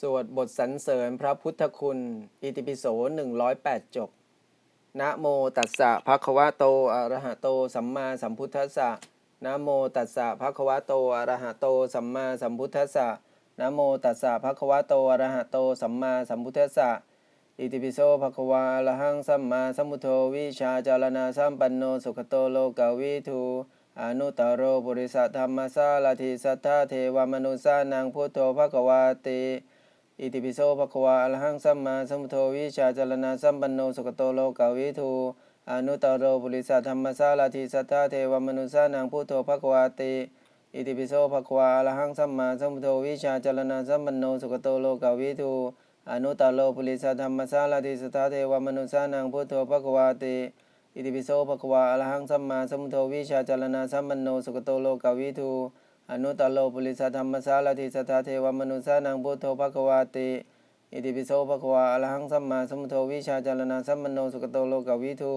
สวดบทสรรเสริญพระพุทธคุณ อิติปิโส108จบ นะโมตัสสะภะคะวะโต อะระหะโต สัมมาสัมพุทธัสสะ นะโมตัสสะภะคะวะโต อะระหะโต สัมมาสัมพุทธัสสะ นะโมตัสสะภะคะวะโต อะระหะโต สัมมาสัมพุทธัสสะ อิติปิโสภะคะวะอะระหังสัมมาสัมพุทโธวิชาจารณาสัมปันโนสุขโตโลกาวิทูอนุตตรโรปุริสัทธรรมสาลทิสัทธาเทวมนุสานังพุทโธภะคะวาติ อิติปิโสภควะอะรหังสัมมาสัมพุทโธวิชาจรณาสัมปันโนสุขโตโลกาวิทูอนุตตรโรปุริสัทธรรมสาลาทิสัทธาเทวมนุสานังพุทโธภควาติอิติปิโสภควะอะรหังสัมมาสัมพุทโธวิชาจรณาสัมปันโนสุขโตโลกาวิทูอนุตตรโรปุริสัทธรรมสาลาทิสัทธาเทวมนุสานังพุทโธภควาติอิติปิโสภควะอะรหังสัมมาสัมพุทโธวิชาจรณาสัมปันโนสุขโตโลกาวิทู อนุตตโลปุริสธรรมสาลทิสัทาเทวมนุสานังพุทโธภควาติอิติปิโสภควะอรหังสัมมาสัมพุทโธวิชาจารณาสัมปันโนสุขโตโลกวิทู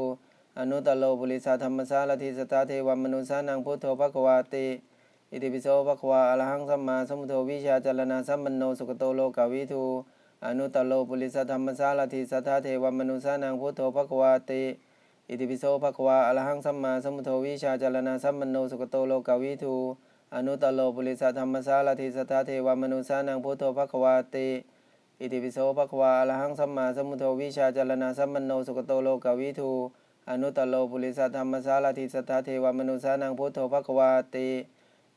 อนุตตโลปุริสธรรมสาลทิสัทาเทวมนุสานังพุทโธภควาติอิติปิโสภควะอรหังสัมมาสัมพุทโธวิชาจารณาสัมปันโนสุขโตโลกวิทูอนุตตโลปุริสธรรมสาลทิสัทาเทวมนุสานังพุทโธภควาติอิติปิโสภควะอรหังสัมมาสัมพุทโธวิชาจารณาสัมปันโนสุขโตโลกวิทู อนุตตรโลปุริสธรรมสาลทิสทาเทวมนุสานังพุทโธภควาติอิติปิโสภควะอรหังสัมมาสัมพุทโธวิชาจารณาสัมปันโนสุขโตโลกวิทูอนุตตรโลปุริสธรรมสาลทิสทาเทวมนุสานังพุทโธภควาติ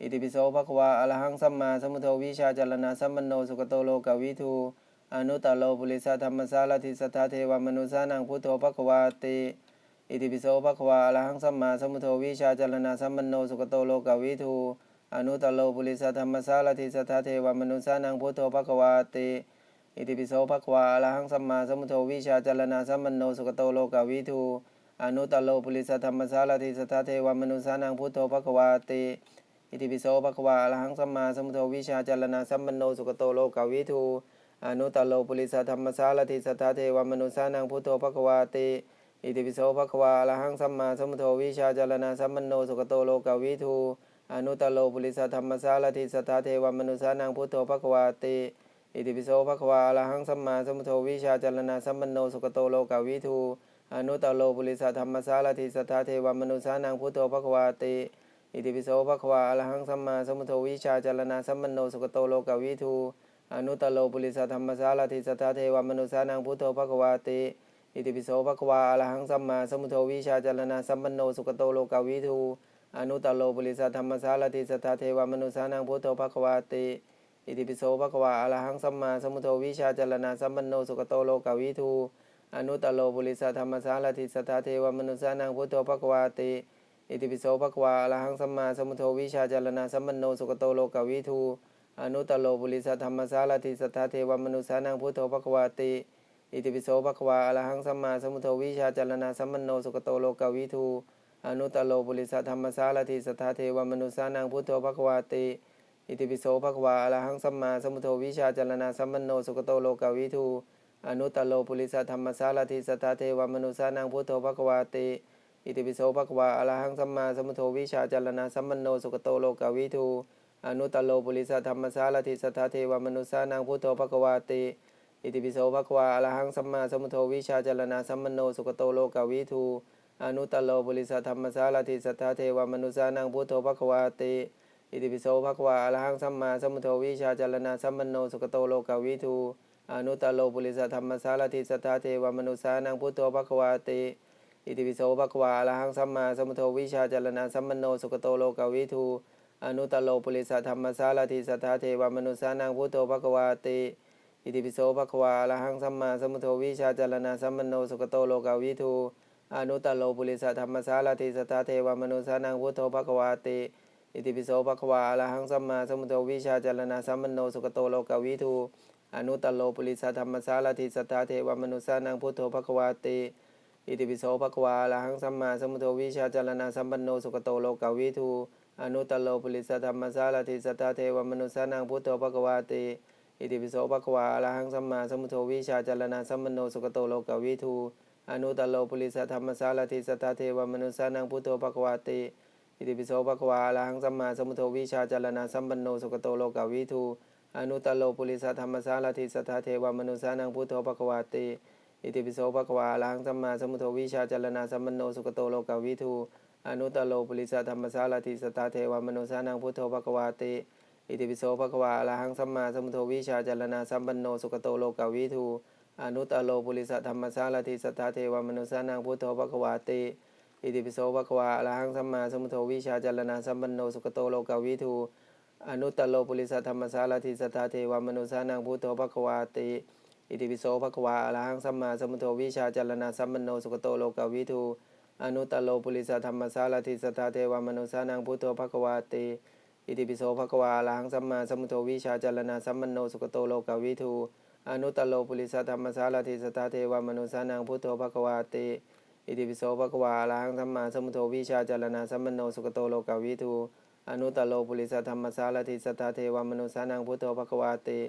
อิติปิโสภควะอรหังสัมมาสัมพุทโธวิชาจารณาสัมปันโนสุขโตโลกวิทูอนุตตรโลปุริสธรรมสาลทิสทาเทวมนุสานังพุทโธภควาติอิติปิโสภควะอรหังสัมมาสัมพุทโธวิชาจารณาสัมปันโนสุขโตโลกวิทู อนุตตรโลปุริสัธรรมสาลทิสัทาเทวมนุสานังพุทโธภควาติอิติปิโสภควะอะรหังสัมมาสัมพุทโธวิชาจารณาสัมปันโนสุขโตโลกวิทูอนุตตรโลปุริสัธรรมสาลทิสัทาเทวมนุสานังพุทโธภควาติอิติปิโสภควะอะรหังสัมมาสัมพุทโธวิชาจารณาสัมปันโนสุขโตโลกวิทูอนุตตรโลปุริสัธรรมสาลทิสัทาเทวมนุสานังพุทโธภควาติอิติปิโสภควะอะรหังสัมมาสัมพุทโธวิชาจารณาสัมปันโนสุขโตโลกวิทู อนุตตรโลปุริสธรรมสาลทิสัทธาเทวมนุสานังพุทโธภควาติอิติปิโสภควะอรหังสัมมาสัมพุทโธวิชาจารณาสัมปันโนสุขโตโลกาวิทูอนุตตรโลปุริสธรรมสาลทิสัทธาเทวมนุสานังพุทโธภควาติอิติปิโสภควะอรหังสัมมาสัมพุทโธวิชาจารณาสัมปันโนสุขโตโลกาวิทูอนุตตรโลปุริสธรรมสาลทิสัทธาเทวมนุสานังพุทโธภควาติอิติปิโสภควะอรหังสัมมาสัมพุทโธวิชาจารณาสัมปันโนสุขโตโลกาวิทู อนุตตรโลปุริสัทธรรมสาลทิสัทธาเทวมนุสานังพุทโธภควาติอิติปิโสภควะอรหังสัมมาสัมพุทโธวิชาจรณาสัมปันโนสุขโตโลกวิทูอนุตตรโลปุริสัทธรรมสาลทิสัทธาเทวมนุสานังพุทโธภควาติอิติปิโสภควะอรหังสัมมาสัมพุทโธวิชาจรณาสัมปันโนสุขโตโลกวิทูอนุตตรโลปุริสัทธรรมสาลทิสัทธาเทวมนุสานังพุทโธภควาติอิติปิโสภควะอรหังสัมมาสัมพุทโธวิชาจรณาสัมปันโนสุขโตโลกวิทู อนุตตรโลปุริสธรรมสาลทิสัทธาเทวมนุสานังพุทโธภควาติอิติปิโสภควะอรหังสัมมาสมุทโธวิชาจารณาสัมปันโนสุขโตโลกวิทูอนุตตรโลปุริสธรรมสาลทิสัทธาเทวมนุสานังพุทโธภควาติอิติปิโสภควะอรหังสัมมาสมุทโธวิชาจารณาสัมปันโนสุขโตโลกวิทูอนุตตรโลปุริสธรรมสาลทิสัทธาเทวมนุสานังพุทโธภควาติอิติปิโสภควะอรหังสัมมาสมุทโธวิชาจารณาสัมปันโนสุขโตโลกวิทู อนุตตรโลปุริสธรรมสาลทิสัทธาเทวมนุสานังพุทโธภควาติอิติปิโสภควะอะรหังสัมมาสัมพุทโธวิชาจารณาสัมปันโนสุขโตโลกวิทูอนุตตรโลปุริสธรรมสาลทิสัทธาเทวมนุสานังพุทโธภควาติอิติปิโสภควะอะรหังสัมมาสัมพุทโธวิชาจารณาสัมปันโนสุขโตโลกวิทูอนุตตรโลปุริสธรรมสาลทิสัทธาเทวมนุสานังพุทโธภควาติอิติปิโสภควะอะรหังสัมมาสัมพุทโธวิชาจารณาสัมปันโนสุขโตโลกวิทู อนุตตรโลปุริสธรรมสาลทิสัทธาเทวมนุสานังพุทโธภควาติ อิติปิโสภควะอะรหังสัมมาสัมพุทโธวิชาจารณาสัมปโนสุขโตโลกวิทูอนุตตรโลปุริสธรรมสาลทิสัทธาเทวมนุสานังพุทโธภควาติอิติปิโสภควะอะรหังสัมมาสัมพุทโธวิชาจารณาสัมปโนสุขโตโลกวิทูอนุตตรโลปุริสธรรมสาลทิสัทธาเทวมนุสานังพุทโธภควาติอิติปิโสภควะอะรหังสัมมาสัมพุทโธวิชาจารณาสัมปโนสุขโตโลกวิทู อนุตตรโลปุริสธรรมสาลทิสัทธาเทวมนุสานังพุทโธภควาติอิติปิโสภควะอะระหังสัมมาสมุทโธวิชาจารณาสัมปันโนสุขโตโลกาวิทูอนุตตโลปุริสธรรมสารถิสัทธาเทวมนุสานังพุทโธภควาติอิติปิโสภควาอรหังสัมมาสมุทโธวิชาจารณาสัมปันโนสุขโตโลกาวิทูอนุตตโลปุริสธรรมสารถิสัทธาเทวมนุสานังพุทโธภควาติอิติปิโสภควาอรหังสัมมาสมุทโธวิชาจารณาสัมปันโนสุขโตโลกาวิทู อนุตตโลปุริสธรรมสารถิสัทธาเทวมนุสานังพุทโธภควาติอิติปิโสภควาอรหังสัมมาสัมพุทโธวิชาจารณาสัมปันโนสุขโตโลกวิทูอนุตตโลปุริสธรรมสารทิสัทธาเทวมนุสานังพุทโธภควาติอิติปิโสภควาอรหังสัมมาสัมพุทโธวิชาจารณาสัมปันโนสุขโตโลกวิทูอนุตตโลปุริสธรรมสารทิสัทธาเทวมนุสานังพุทโธภควาติอิติปิโสภควาอรหังสัมมาสัมพุทโธวิชาจารณาสัมปันโนสุขโตโลกวิทู อนุตตโลปุริสธรรมสารทิสัทธาเทวมนุสานังพุทโธภควาติอิติปิโสภควาอรหังสัมมาสัมพุทโธวิชาจารณาสัมปันโนสุขโตโลกวิทูอนุตตโลปุริสธรรมสารทิสัทธาเทวมนุสานังพุทโธภควาติ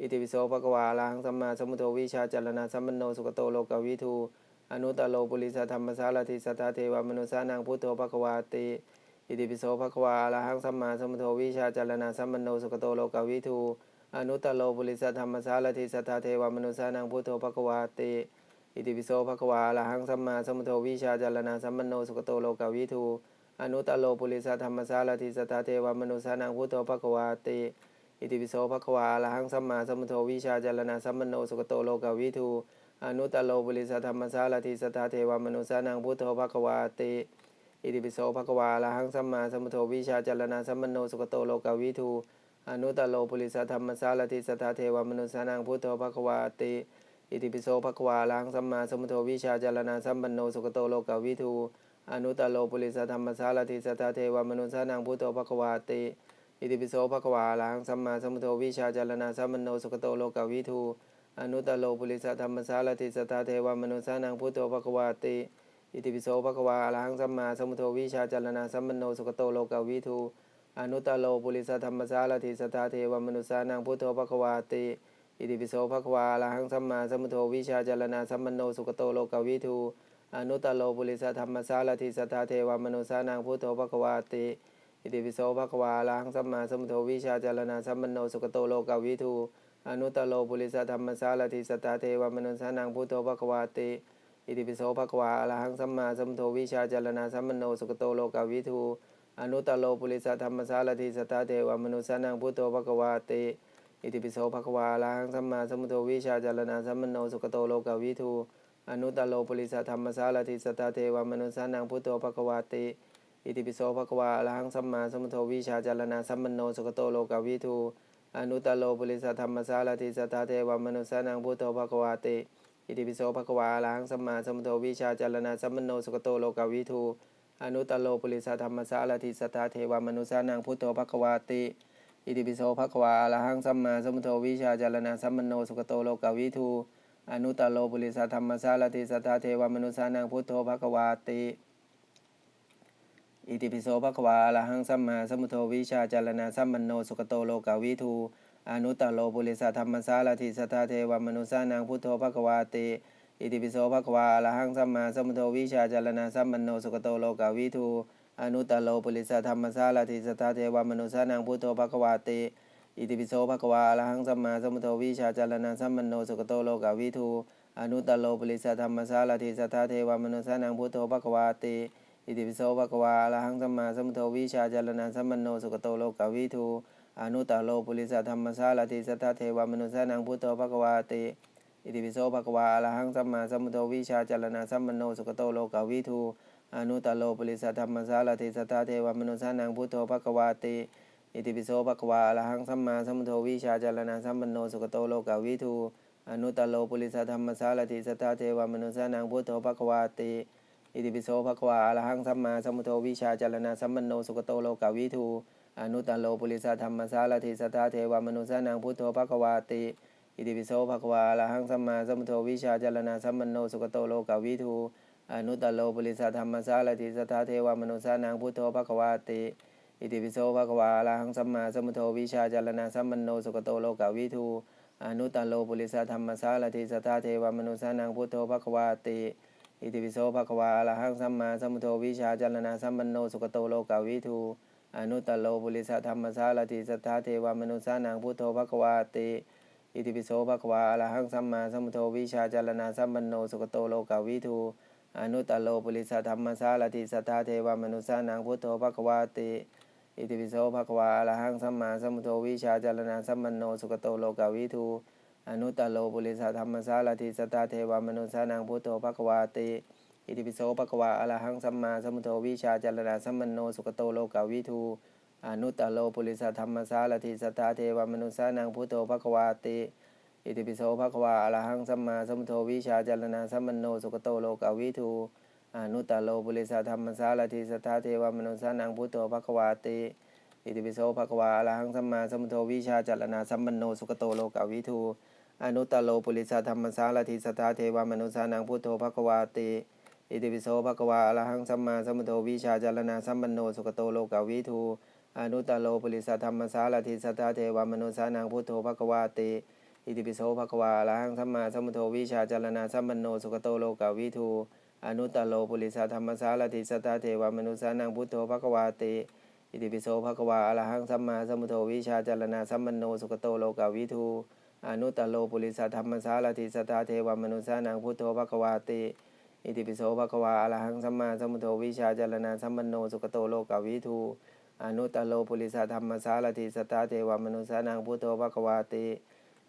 อิติปิโสภควาอรหังสัมมาสัมพุทโธวิชาจารณาสัมปันโนสุขโตโลกวิทูอนุตตโลปุริสธรรมสารทิสัทธาเทวมนุสานังพุทโธภควาติอิติปิโสภควาอรหังสัมมาสัมพุทโธวิชาจารณาสัมปันโนสุขโตโลกวิทู อนุตตโลปุริสธรรมสารทิสัทธาเทวมนุสานังพุทโธภควาติอิติปิโสภควาอรหังสัมมาสัมพุทโธวิชาจารณาสัมปโนสุขโตโลกวิทูอนุตตโลปุริสธรรมสารทิสตตาเทวมนุสานังพุทโธภควาติอิติปิโสภควาอรหังสัมมาสัมพุทโธวิชาจารณาสัมปโนสุขโตโลกวิทูอนุตตโลปุริสธรรมสารทิสตตาเทวมนุสานังพุทโธภควาติอิติปิโสภควาอรหังสัมมาสัมพุทโธวิชาจารณาสัมปโนสุขโตโลกวิทู อนุตตโลปุริสธรรมสารทิสตาเทวมนุสานังพุทโธภควาติ อิติปิโสภควาลังสัมมาสมุทโธวิชาจารณาสัมปันโนสุขโตโลกวิทูอนุตตโลปุริสธรรมสารทิสัทธาเทวมนุสานังพุทโธภควาติอิติปิโสภควาลังสัมมาสมุทโธวิชาจารณาสัมปันโนสุขโตโลกวิทูอนุตตโลปุริสธรรมสารทิสัทธาเทวมนุสานังพุทโธภควาติอิติปิโสภควาลังสัมมาสมุทโธวิชาจารณาสัมปันโนสุขโตโลกวิทู อนุตตโลปุริสธรรมสารทิสัทธาเทวมนุสานังพุทโธภควาติอิติปิโสภควาอรหังสัมมาสัมพุทโธวิชาจารณาสัมปันโนสุขโตโลกวิทูอนุตตโลปุริสธรรมสารทิสัทธาเทวมนุสานังพุทโธภควาติอิติปิโสภควาอรหังสัมมาสัมพุทโธวิชาจารณาสัมปันโนสุขโตโลกวิทูอนุตตโลปุริสธรรมสารทิสัทธาเทวมนุสานังพุทโธภควาติอิติปิโสภควาอรหังสัมมาสัมพุทโธวิชาจารณาสัมปันโนสุขโตโลกวิทู อนุตตโลปุริสธรรมสารทิสัทธาเทวมนุสานังพุทโธภควาติอิติปิโสภควาอรหังสัมมาสัมพุทโธวิชาจารณาสัมปันโนสุขโตโลกวิทูอนุตตโลปุริสธรรมสารทิสัทธาเทวมนุสานังพุทโธภควาติอิติปิโสภควาอรหังสัมมาสัมพุทโธวิชาจารณาสัมปันโนสุขโตโลกวิทูอนุตตโลปุริสธรรมสารทิสัทธาเทวมนุสานังพุทโธภควาติอิติปิโสภควาอรหังสัมมาสัมพุทโธวิชาจารณาสัมปันโนสุขโตโลกวิทู อนุตตโลปุริสธรรมสารทิสัทธาเทวมนุสานังพุทโธภควาติ อิติปิโสภควาอรหังสัมมาสัมพุทโธวิชาจารณาสัมปันโนสุขโตโลกวิทูอนุตตโลปุริสธรรมสารติสัทธาเทวมนุสานังพุทโธภควาติอิติปิโสภควาอรหังสัมมาสัมพุทโธวิชาจารณาสัมปันโนสุขโตโลกวิทูอนุตตโลปุริสธรรมสารติสัทธาเทวมนุสานังพุทโธภควาติ อิติปิโสภควาอรหังสัมมาสัมพุทโธวิชาจารณาสัมปันโนสุขโตโลกวิทูอนุตตโลปุริสธรรมสารติสัทธาเทวมนุสานังพุทโธภควาติอิติปิโสภควาอรหังสัมมาสัมพุทโธวิชาจารณาสัมปันโนสุขโตโลกวิทูอนุตตโลปุริสธรรมสารทิสัทธาเทวมนุสานังพุทโธภควาติอิติปิโสภควาอรหังสัมมาสัมพุทโธวิชาจารณาสัมปันโนสุขโตโลกวิทูอนุตตโลปุริสธรรมสารทิสัทธาเทวมนุสานังพุทโธภควาติ อิติปิโสภควาอรหังสัมมาสัมพุทโธวิชาจารณาสัมปันโนสุขโตโลกวิทูอนุตตโลปุริสธรรมสารทิสัทธาเทวมนุสานังพุทโธภควาติอิติปิโสภควาอรหังสัมมาสัมพุทโธวิชาจารณาสัมปันโนสุขโตโลกวิทูอนุตตโลปุริสธรรมสารทิสัทธาเทวมนุสานังพุทโธภควาติอิติปิโสภควาอรหังสัมมาสัมพุทโธวิชาจารณาสัมปันโนสุขโตโลกวิทูอนุตตโลปุริสธรรมสารทิสัทธาเทวมนุสานังพุทโธภควาติ อิติปิโสภควาอรหังสัมมาสัมพุทโธวิชาจารณาสัมปันโนสุขโตโลกวิทูอนุตตโลปุริสธรรมสารทิสทาเทวมนุสานังพุทโธภควาติอิติปิโสภควาอรหังสัมมาสัมพุทโธวิชาจารณาสัมปันโนสุขโตโลกวิทูอนุตตโลปุริสธรรมสารทิสทาเทวมนุสานังพุทโธภควาติอิติปิโสภควาอรหังสัมมาสัมพุทโธวิชาจารณาสัมปันโนสุขโตโลกวิทูอนุตตโลปุริสธรรมสารติสทาเทวมนุษสานังพุทโธภควาติ อิติปิโสภควาอรหังสัมมาสัมพุทโธวิชาจารณาสัมปันโนสุขโตโลกาวิทูอนุตตโลปุริสธรรมสารติสัทธาเทวมนุษสานังพุทโธภควาติ อิติปิโสภควาอรหังสัมมาสัมพุทโธวิชาจารณาสัมปันโนสุขโตโลกาวิทูอนุตตโลปุริสธรรมสารติสัทธาเทวมนุษสานังพุทโธภควาติ อิติปิโสภควาอรหังสัมมาสัมพุทโธวิชาจารณาสัมปันโนสุขโตโลกาวิทู อนุตตโลปุริสธรรมสารติสัทธาเทวมนุษสานังพุทโธภควาติอิติปิโสภควาอรหังสัมมาสัมพุทโธวิชาจารณาสัมปันโนสุขโตโลกาวิทูอนุตตโลปุริสธรรมสารติสัทธาเทวมนุษสานังพุทโธภควาติอิติปิโสภควาอรหังสัมมาสัมพุทโธวิชาจารณาสัมปันโนสุขโตโลกาวิทูอนุตตโลปุริสธรรมสารติสัทธาเทวมนุษสานังพุทโธภควาติอิติปิโสภควาอรหังสัมมาสัมพุทโธวิชาจารณาสัมปันโนสุขโตโลกาวิทู อนุตตโลปุริสธรรมสารติสัทธาเทวมนุสานังพุทโธภควาติอิติปิโสภควาอรหังสัมมาสัมพุทโธวิชาจารณาสัมปันโนสุขโตโลกาวิทูอนุตตโลปุริสธรรมสารติสัทธาเทวมนุสานังพุทโธภควาติอิติปิโสภควาอรหังสัมมาสัมพุทโธวิชาจารณาสัมปันโนสุขโตโลกาวิทูอนุตตโลปุริสธรรมสารติสัทธาเทวมนุสานังพุทโธภควาติอิติปิโสภควาอรหังสัมมาสัมพุทโธวิชาจารณาสัมปันโนสุขโตโลกาวิทู อนุตตโลปุริสธรรมสารติสตตาเทวมนุสานังพุทโธภควาติ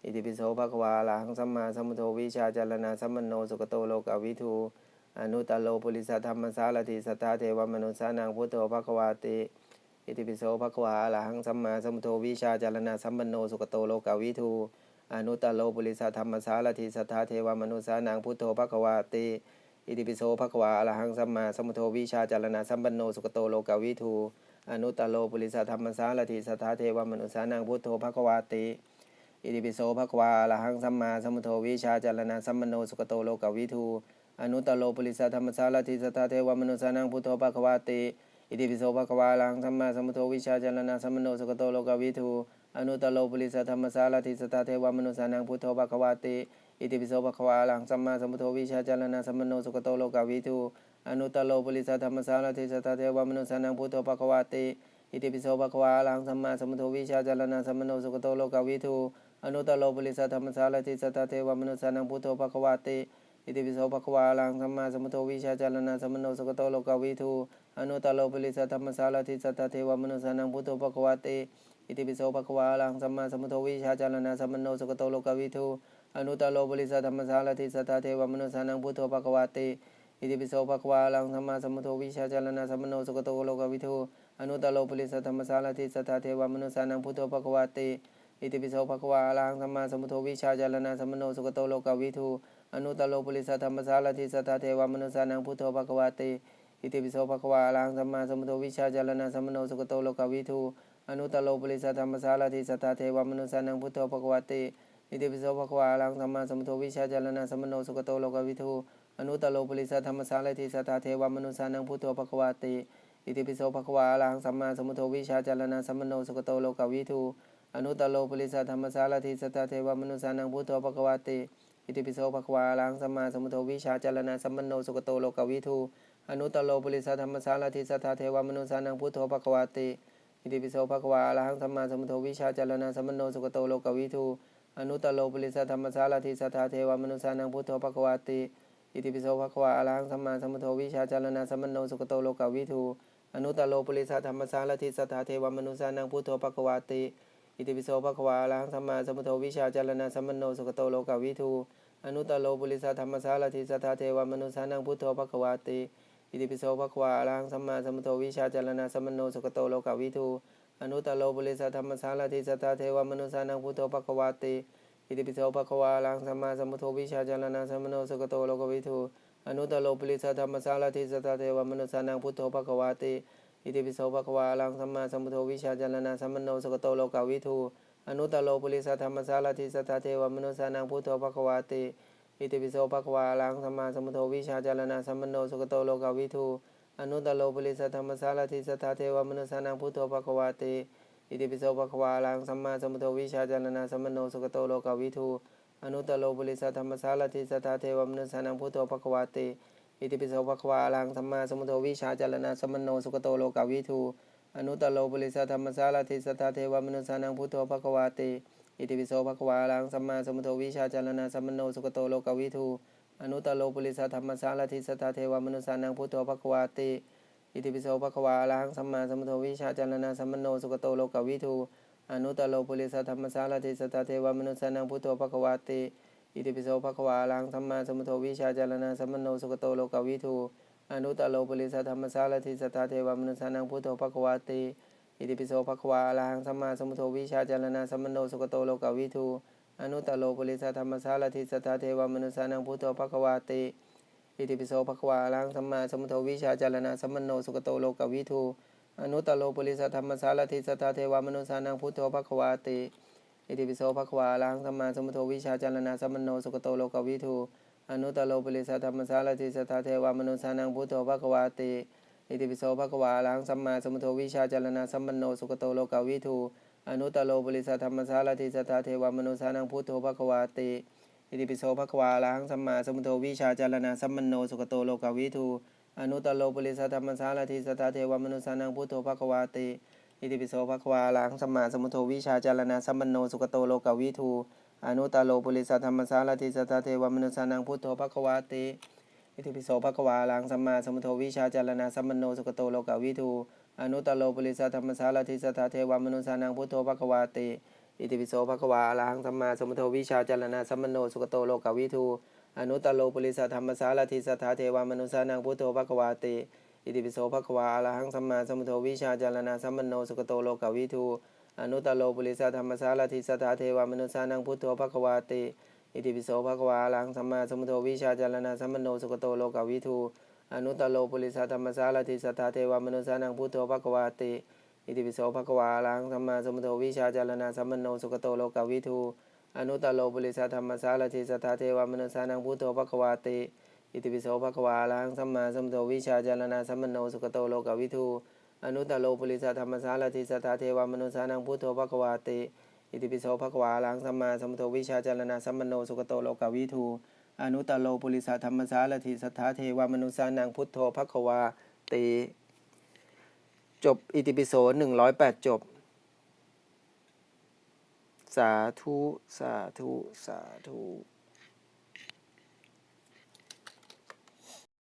อิติปิโสภควาอรหังสัมมาสัมพุทโธวิชาจารณาสัมปันโนสุขโตโลกาวิทูอนุตตโลปุริสธรรมสารติสตตาเทวมนุสานังพุทโธภควาติอิติปิโสภควาอรหังสัมมาสัมพุทโธวิชาจารณาสัมปันโนสุขโตโลกาวิทูอนุตตโลปุริสธรรมสารติสตตาเทวมนุสานังพุทโธภควาติอิติปิโสภควาอรหังสัมมาสัมพุทโธวิชาจารณาสัมปันโนสุขโตโลกาวิทู อนุตตโลปุริสธรรมสารติสัทธาเทวมนุสานังพุทโธภควาติอิติปิโสภควาอรหังสัมมาสัมพุทโธวิชาจารณาสัมปันโนสุขโตโลกาวิทูอนุตตโลปุริสธรรมสารติสัทธาเทวมนุสานังพุทโธภควาติอิติปิโสภควาอรหังสัมมาสัมพุทโธวิชาจารณาสัมปันโนสุขโตโลกาวิทูอนุตตโลปุริสธรรมสารติสัทธาเทวมนุสานังพุทโธภควาติอิติปิโสภควาอรหังสัมมาสัมพุทโธวิชาจารณาสัมปันโนสุขโตโลกาวิทู อนุตโลปริสธรรมสารติสัทธาเทวมนุสานังพุทโธภควาติอิติปิโสภควาอรหังสัมมาสัมพุทโธวิชาจารณาสัมปันโนสุขโตโลกวิทูอนุตโลปริสธรรมสารติสัทธาเทวมนุสานังพุทโธภควาติอิติปิโสภควาอรหังสัมมาสัมพุทโธวิชาจารณาสัมปันโนสุขโตโลกวิทูอนุตโลปริสธรรมสารติสัทธาเทวมนุสานังพุทโธภควาติอิติปิโสภควาอรหังสัมมาสัมพุทโธวิชาจารณาสัมปันโนสุขโตโลกวิทูอนุตโลปริสธรรมสารติสัทธาเทวมนุสานังพุทโธภควาติ อิติปิโสภควาอรหังสัมมาสมุทโธวิชาจารณาสัมโนสุขโตโลกวิทูอนุตตโลปุริสธรรมสารติสัทธาเทวมนุสานังพุทโธภควาติอิติปิโสภควาอรหังสัมมาสมุทโธวิชาจารณาสัมโนสุขโตโลกวิทูอนุตตโลปุริสธรรมสารติสัทธาเทวมนุสานังพุทโธภควาติอิติปิโสภควาอรหังสัมมาสมุทโธวิชาจารณาสัมโนสุขโตโลกวิทูอนุตตโลปุริสธรรมสารติสัทธาเทวมนุสานังพุทโธภควาติอิติปิโสภควาอรหังสัมมาสมุทโธวิชาจารณาสัมโนสุขโตโลกวิทู อนุตตโลปุริสธรรมสารติสัทธาเทวมนุสานังพุทโธภควาติอิติปิโสภควาอรหังสัมมาสมุทโธวิชาจารณาสัมปันโนสุขโตโลกวิทูอนุตตโลปุริสธรรมสารติสัทธาเทวมนุสานังพุทโธภควาติอิติปิโสภควาอรหังสัมมาสมุทโธวิชาจารณาสัมปันโนสุขโตโลกวิทูอนุตตโลปุริสธรรมสารติสัทธาเทวมนุสานังพุทโธภควาติอิติปิโสภควาอรหังสัมมาสมุทโธวิชาจารณาสัมปันโนสุขโตโลกวิทูอนุตตโลปุริสธรรมสารติสัทธาเทวมนุสานังพุทโธภควาติ อิติปิโสภควาอรหังสัมมาสัมพุทโธวิชาจารณาสัมปันโนสุขโตโลกาวิทูอนุตตโลปุริสธรรมสารติสัทธาเทวมนุสานังพุทโธภควาติอิติปิโสภควาอรหังสัมมาสัมพุทโธวิชาจารณาสัมปันโนสุขโตโลกาวิทูอนุตตโลปุริสธรรมสารติสัทธาเทวมนุสานังพุทโธภควาติอิติปิโสภควาอรหังสัมมาสัมพุทโธวิชาจารณาสัมปันโนสุขโตโลกาวิทูอนุตตโลปุริสธรรมสารติสัทธาเทวมนุสานังพุทโธภควาติ อิติปิโสภควาอรหังสัมมาสัมพุทโธวิชาจารณาสัมโนสุขโตโลกวิทูอนุตตโลปุริสธรรมสารติสัทธาเทวมนุสานังพุทโธภควาติอิติปิโสภควาอรหังสัมมาสัมพุทโธวิชาจารณาสัมโนสุขโตโลกวิทูอนุตตโลปุริสธรรมสารติสัทธาเทวมนุสานังพุทโธภควาติอิติปิโสภควาอรหังสัมมาสัมพุทโธวิชาจารณาสัมโนสุขโตโลกวิทูอนุตตโลปุริสธรรมสารติสัทธาเทวมนุสานังพุทโธภควาติ อิติปิโสภควาอรหังสัมมาสัมพุทโธวิชาจารณาสัมปันโนสุขโตโลกาวิทูอนุตตโลปุริสธรรมสารติสัทธาเทวมนุสานังพุทโธภควาติอิติปิโสภควาอรหังสัมมาสัมพุทโธวิชาจารณาสัมปันโนสุขโตโลกาวิทูอนุตตโลปุริสธรรมสารทิสัทธาเทวมนุสานังพุทโธภควาติอิติปิโสภควาลังสัมมาสัมพุทโธวิชาจารณะสัมมโนสุขโตโลกวิทูอนุตตโลปุริสธรรมสารทิสัทธาเทวมนุสสานังพุทโธภควาติ อิติปิโสภควาลังสัมมาสัมพุทโธวิชาจารณะสัมมโนสุขโตโลกวิทูอนุตตรโลปุริสธรรมสารทิสัทธาเทวมนุสสานังพุทโธภควาติอิติปิโสภควาลังสัมมาสัมพุทโธวิชาจารณะสัมมโนสุขโตโลกวิทูอนุตตรโลปุริสธรรมสารทิสัทธาเทวมนุสสานังพุทโธภควาติอิติปิโสภควาลังสัมมาสัมพุทโธวิชาจารณะสัมมโนสุขโตโลกวิทูอนุตตรโลปุริสธรรมสารทิสัทธาเทวมนุสสานังพุทโธภควาติ อิติปิโสภควาลังสัมมาสัมพุทโธวิชาจารณะสัมมโนสุขโตโลกวิทูอนุตตโลปุริสธรรมสารทิสัทธาเทวมนุสานังพุทโธภควาติอิติปิโสภควาลังสัมมาสัมพุทโธวิชาจารณะสัมมโนสุขโตโลกวิทูอนุตตโลปุริสธรรมสารทิสัทธาเทวมนุสานังพุทโธภควาติอิติปิโสภควาลังสัมมาสัมพุทโธวิชาจารณะสัมมโนสุขโตโลกวิทูอนุตตโลปุริสธรรมสารทิสัทธาเทวมนุสานังพุทโธภควาติ อิติปิโสภควาลังสัมมาสัมพุทโธวิชาจารณะสัมมโนสุขโตโลกวิทูอนุตตรโลปุริสธรรมสารทิสัทธาเทวมนุสานังพุทโธภควาติอิติปิโสภควาลังสัมมาสัมพุทโธวิชาจารณะสัมมโนสุขโตโลกวิทูอนุตตรโลปุริสธรรมสารทิสัทธาเทวมนุสานังพุทโธภควาติอิติปิโสภควาลังสัมมาสัมพุทโธวิชาจารณะสัมมโนสุขโตโลกวิทูอนุตตรโลปุริสธรรมสารทิสัทธาเทวมนุสานังพุทโธภควาติ อิติปิโสภควาลังสัมมาสัมพุทโธวิชาจารณะสัมมโนสุขโตโลกวิทูอนุตตโลปุริสธรรมสารทิสัทธาเทวมนุสานังพุทโธภควาติอิติปิโสภควาอรหังสัมมาสัมพุทโธวิชาจารณะสัมมโนสุขโตโลกวิทูอนุตตโลปุริสธรรมสารทิสัทธาเทวมนุสานังพุทโธภควาติอิติปิโสภควาอรหังสัมมาสัมพุทโธวิชาจารณะสัมมโนสุขโตโลกวิทูอนุตตโลปุริสธรรมสารทิสัทธาเทวมนุสานังพุทโธภควาติ อิติปิโสภควาอรหังสัมมาสัมพุทโธวิชาจารณะสัมมโนสุขโตโลกวิทูอนุตตโลปุริสธรรมสารทิสัทธาเทวมนุสานังพุทโธภควาติอิติปิโสภควาลังสัมมาสัมพุทโธวิชาจารณะสัมมโนสุขโตโลกวิทูอนุตตโลปุริสธรรมสารทิสัทธาเทวมนุสานังพุทโธภควาติอิติปิโสภควาลังสัมมาสัมพุทโธวิชาจารณะสัมมโนสุขโตโลกวิทูอนุตตโลปุริสธรรมสารทิสัทธาเทวมนุสานังพุทโธภควาติ จบอิติปิโสหนึ่งร้อยแปดจบ สาธุ สาธุ สาธุ